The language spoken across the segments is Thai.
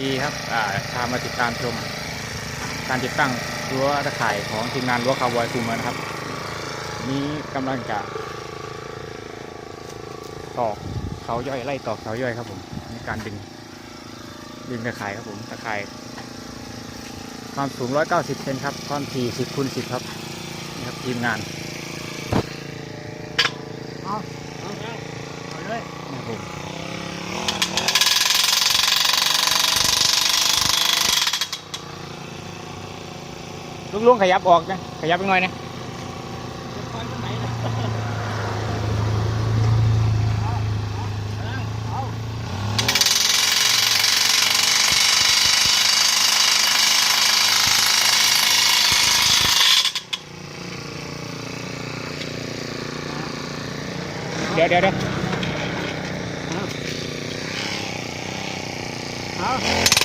ดีครับอ่าพามาติดตามชม การติดตั้งรั้วตะข่ายของทีมงานรั้วคาวบอยคูเมืองนะครับ นี้กำลังจะตอกเสาย่อยไล่ตอกเสาย่อยครับผมในการดึงดึงตะข่ายครับผมตะข่าย ความสูง 190เซนครับความถี่10คูณ10ครับนี่ครับทีมงานเอาเอาเอาเลยนะครับผม ลุงลุงขยับออกนะขยับไปหน่อยนะจะคอยไปไหนนะเอาเอาเดี๋ยวเดี๋ยวเดี๋ยว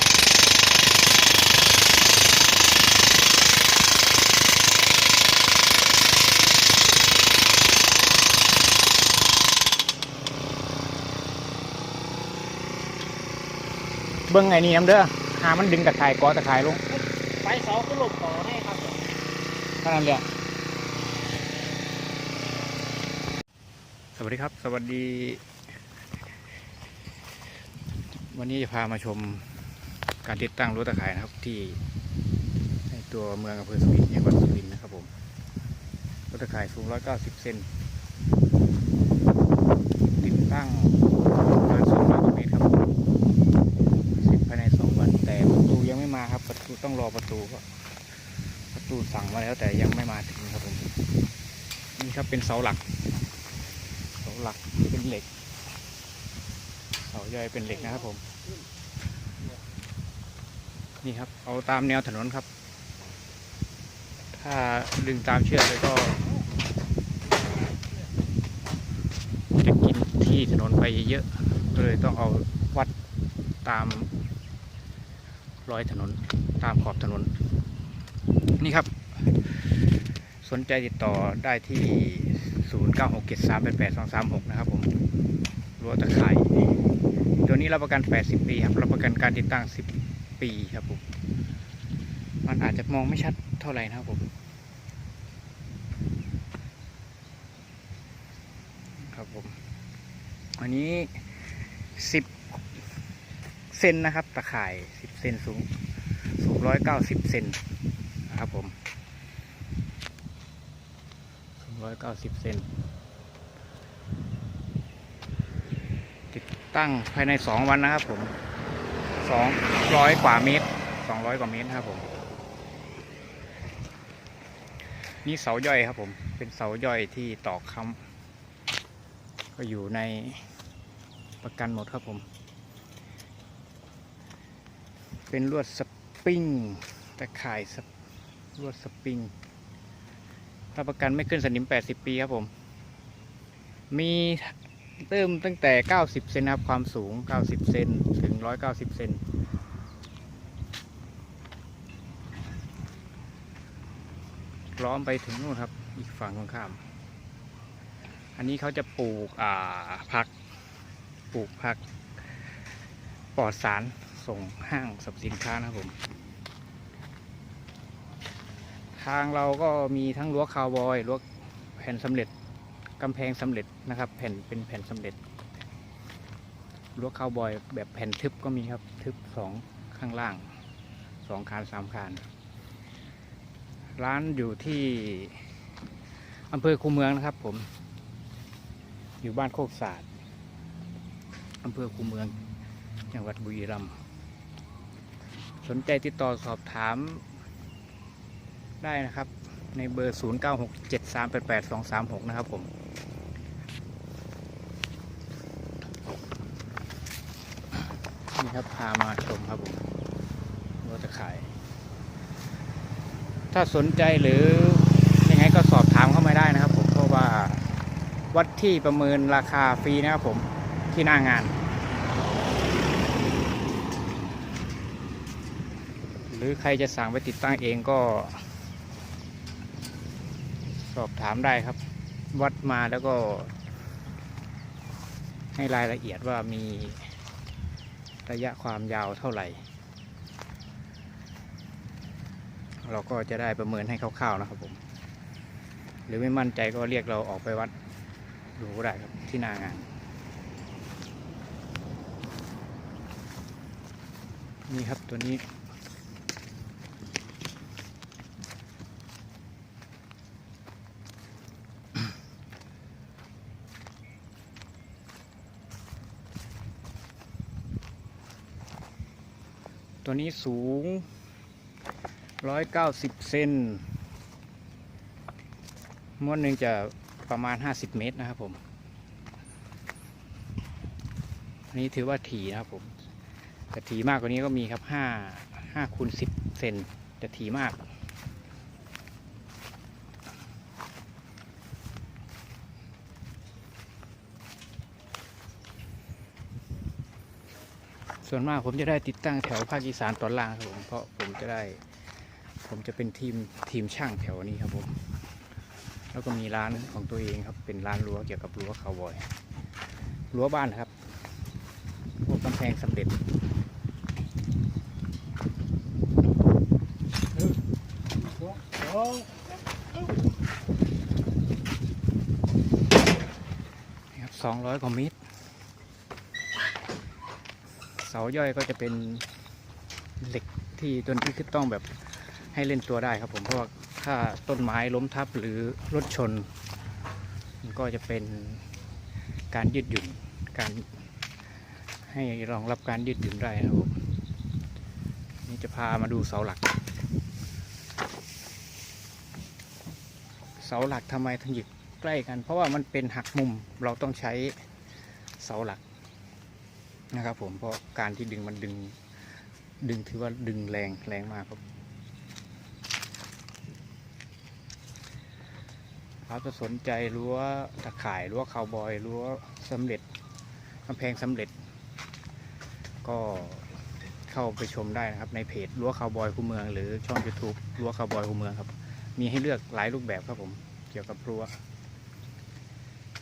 เอาเบิ้งไงนี่น้ำเด้อหามันดึงตะข่ายกอตะข่ายลงไปเสาก็หลบต่อให้ครับเท่านั้นเลยสวัสดีครับ สวัสดี วันนี้จะพามาชมการติดตั้งรั้วตะข่ายนะครับ ที่ในตัวเมืองอำเภอสุรินทร์จังหวัดสุรินทร์นะครับผมรั้วตะข่ายสูง 190 เซนติดตั้งประมาณ200กว่าเมตรครับเสร็จภายใน 2 วัน แต่ประตูยังไม่มาครับ ประตูต้อประตูก็ประตูสั่งมาแล้วแต่ยังไม่มาถึงครับผมนี่ครับเป็นเสาหลัก เสาหลักเป็นเหล็ก เสาย่อยเป็นเหล็กนะครับผม นี่ครับ เอาตามแนวถนนครับ ถ้าดึงตามเชือกเลยก็จะกินที่ถนนไปเยอะก็เลยต้องเอาวัดตาม รอยถนนตามขอบถนน นี่ครับ สนใจติดต่อได้ที่ 0 9 6 7 3 8 8 2 3 6 นะครับผมรั้วตะข่ายตัวนี้รับประกัน 80 ปีครับ รับประกันการติดตั้ง 10 ปีครับผม มันอาจจะมองไม่ชัดเท่าไหร่นะครับผมครับผม อันนี้ 10 เซนนะครับ ตะข่าย10เซนสูง สูง190เซนนะครับผมสูงร้อยเก้าสิบเซนติดตั้งภายในสองวันนะครับผมสองร้อยกว่าเมตรสองร้อยกว่าเมตรนะครับผมนี่เสาย่อยครับผม เป็นเสาย่อยที่ตอกค้ำก็อยู่ในประกันหมดครับผม เป็นลวดสปริงตะข่ายลวดสปริงรับประกันไม่ขึ้นสนิม 80 ปีครับผม มีเติมตั้งแต่ 90 เซนครับ ความสูง 90 เซนถึง 190 เซนล้อมไปถึงนู่นครับ อีกฝั่งตรงข้าม อันนี้เขาจะปลูกอ่าผัก ปลูกผักปลอดสาร ส่งห้างสรรพสินค้านะครับผม ทางเราก็มีทั้งรั้วคาวบอยรั้วแผ่นสำเร็จกำแพงสำเร็จนะครับ แผ่นเป็นแผ่นสำเร็จรั้วคาวบอยแบบแผ่นทึบก็มีครับทึบสองข้างล่างสองคานสามคานร้านอยู่ที่อำเภอคูเมืองนะครับผม อยู่บ้านโคกศาสตร์อำเภอคูเมือง จังหวัดบุรีรัมย์ สนใจติดต่อสอบถามได้นะครับ ในเบอร์ 0 9 6 7 3 8 8 2 3 6 นะครับผม นี่ครับพามาชมครับผมรถจะขาย ถ้าสนใจหรือยังไงก็สอบถามเข้ามาได้นะครับผม เพราะว่าวัดที่ประเมินราคาฟรีนะครับผมที่หน้างาน รือใครจะสั่งไปติดตั้งเองก็ สอบถามได้ครับ วัดมาแล้วก็ ให้รายละเอียดว่ามีระยะความยาวเท่าไหร่ เราก็จะได้ประเมินให้คร่าวๆนะครับผม หรือไม่มั่นใจก็เรียกเราออกไปวัดดูก็ได้ครับที่หน้างานนี่ครับตัวนี้ ตัวนี้สูง 190 เซนม้วนหนึ่งจะประมาณ 50 เมตรนะครับผมอันนี้ถือว่าถี่นะครับผมแต่ถี่มากกว่านี้ก็มีครับ5 5คูณ10 เซนจะถี่มาก ส่วนมากผมจะได้ติดตั้งแถวภาคอีสานตอนล่างครับผมเพราะผมจะได้ ผมจะเป็นทีมทีมช่างแถวนี้ครับผม แล้วก็มีร้านของตัวเองครับ เป็นร้านรั้วเกี่ยวกับรั้วคาวบอยรั้วบ้านครับพวกกำแพงสำเร็จนี่ครับสองร้อยกว่าเมตราย่อยก็จะเป็นเหล็กที่ตัวนี้คือต้องแบบให้เล่นตัวได้ครับผมเพราะว่าถ้าต้นไม้ล้มทับหรือรถชน มันก็จะเป็นการยืดหยุ่นการให้รองรับการยืดหยุ่นได้นะครับผมนี่จะพามาดูเสาหลัก เสาหลักทำไมถึงหยิบใกล้กัน เพราะว่ามันเป็นหักมุมเราต้องใช้เสาหลัก นะครับผมเพราะการที่ดึงมันดึง ดึงถือว่าดึงแรงแรงมากครับเราจะสนใจรั้วตะข่ายรั้วคาวบอยรั้วสำเร็จกำแพงสำเร็จ ก็เข้าไปชมได้นะครับ ในเพจรั้วคาวบอยคูเมือง หรือช่อง YouTube รั้วคาวบอยคูเมืองครับ มีให้เลือกหลายรูปแบบครับผมเกี่ยวกับรั้ว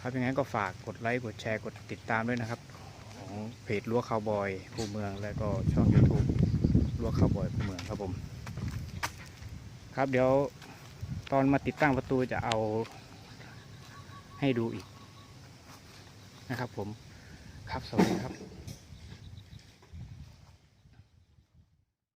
ครับอย่างนั้นก็ฝากกดไลค์กดแชร์กดติดตามด้วยนะครับ เพจรั้วคาวบอยผู้เมืองและก็ช่อง YouTube รั้วคาวบอยผู้เมืองครับผม ครับเดี๋ยวตอนมาติดตั้งประตูจะเอาให้ดูอีกนะครับผมครับสวัสดีครับ